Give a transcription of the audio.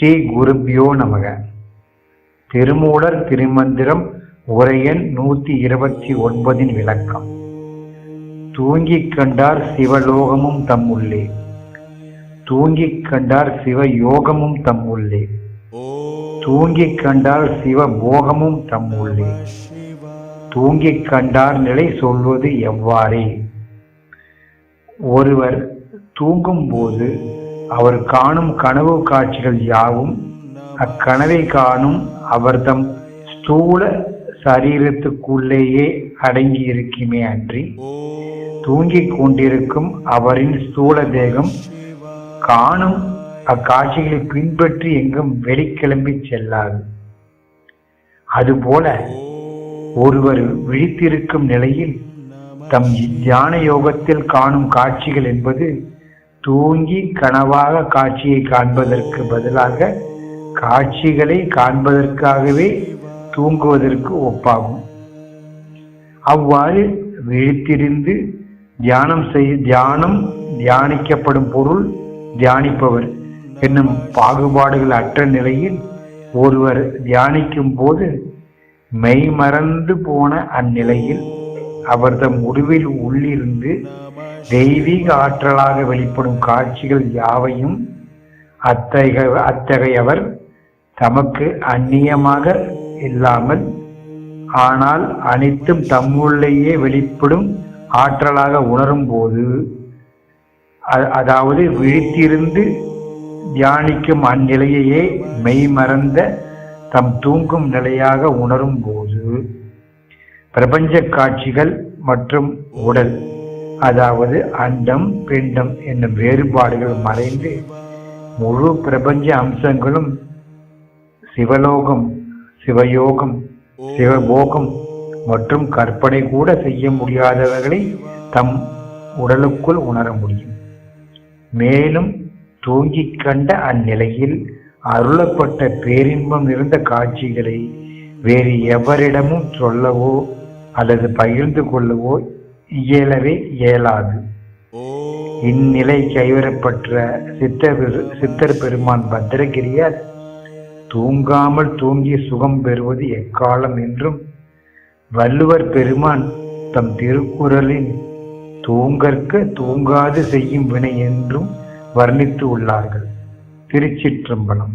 ஸ்ரீ குருபியோ நமக. திருமூலர் திருமந்திரம் உரையன் நூத்தி இருபத்தி ஒன்பதின் விளக்கம். தூங்கிக் கண்டார் சிவலோகமும் தம்முள்ளே தூங்கிக் கண்டார் சிவ யோகமும் தம்முள்ளே தூங்கிக் கண்டால் சிவ போகமும் தம்முள்ளே தூங்கிக் கண்டார் நிலை சொல்வது எவ்வாறே? ஒருவர் தூங்கும்போது அவர் காணும் கனவு காட்சிகள் யாவும் அக்கனவை காணும் அவர்தம் ஸ்தூல சரீரத்துக்குள்ளேயே அடங்கி இருக்குமே அன்றி தூங்கிக் கொண்டிருக்கும் அவரின் ஸ்தூல தேகம் காணும் அக்காட்சிகளை பின்பற்றி எங்கும் வெளிக்கிளம்பி செல்லாது. அதுபோல ஒருவர் விழித்திருக்கும் நிலையில் தம் தியான யோகத்தில் காணும் காட்சிகள் என்பது தூங்கி கனவாக காட்சியை காண்பதற்கு பதிலாக காட்சிகளை காண்பதற்காகவே தூங்குவதற்கு ஒப்பாகும். அவ்வாறு விழித்திருந்து தியானம் செய் தியானம் தியானிக்கப்படும் பொருள் தியானிப்பவர். என்னும் பாகுபாடுகள் அற்ற நிலையில் ஒருவர் தியானிக்கும் போது மெய்மறந்து போன அந்நிலையில் அவர்தம் முடிவில் உள்ளிருந்து தெய்வீக ஆற்றலாக வெளிப்படும் காட்சிகள் யாவையும் அத்தகைய அத்தகையவர் தமக்கு அந்நியமாக இல்லாமல் ஆனால் அனைத்தும் தம்முள்ளேயே வெளிப்படும் ஆற்றலாக உணரும் போது அதாவது விழித்திருந்து தியானிக்கும் அந்நிலையையே மெய்மறந்த தம் தூங்கும் நிலையாக உணரும் போது பிரபஞ்ச காட்சிகள் மற்றும் உடல் அதாவது அண்டம் பிண்டம் என்னும் வேறுபாடுகள் மறைந்து முழு பிரபஞ்ச அம்சங்களும் சிவலோகம் சிவயோகம் சிவபோகம் மற்றும் கற்பனை கூட செய்ய முடியாதவர்களை தம் உடலுக்குள் உணர முடியும். மேலும் தூங்கிக் கண்ட அந்நிலையில் அருளப்பட்ட பேரின்பம் இருந்த காட்சிகளை வேறு எவரிடமும் சொல்லவோ அல்லது பகிர்ந்து கொள்ளவோ இயலவே இயலாது. இந்நிலை கைவரப்பட்ட சித்தர் சித்தர் பெருமான் பத்திரகிரியார் தூங்காமல் தூங்கி சுகம் பெறுவது எக்காலம் என்றும் வள்ளுவர் பெருமான் தம் திருக்குறளின் தூங்கற்க தூங்காது செய்யும் வினை என்றும் வர்ணித்து உள்ளார்கள். திருச்சிற்றம்பலம்.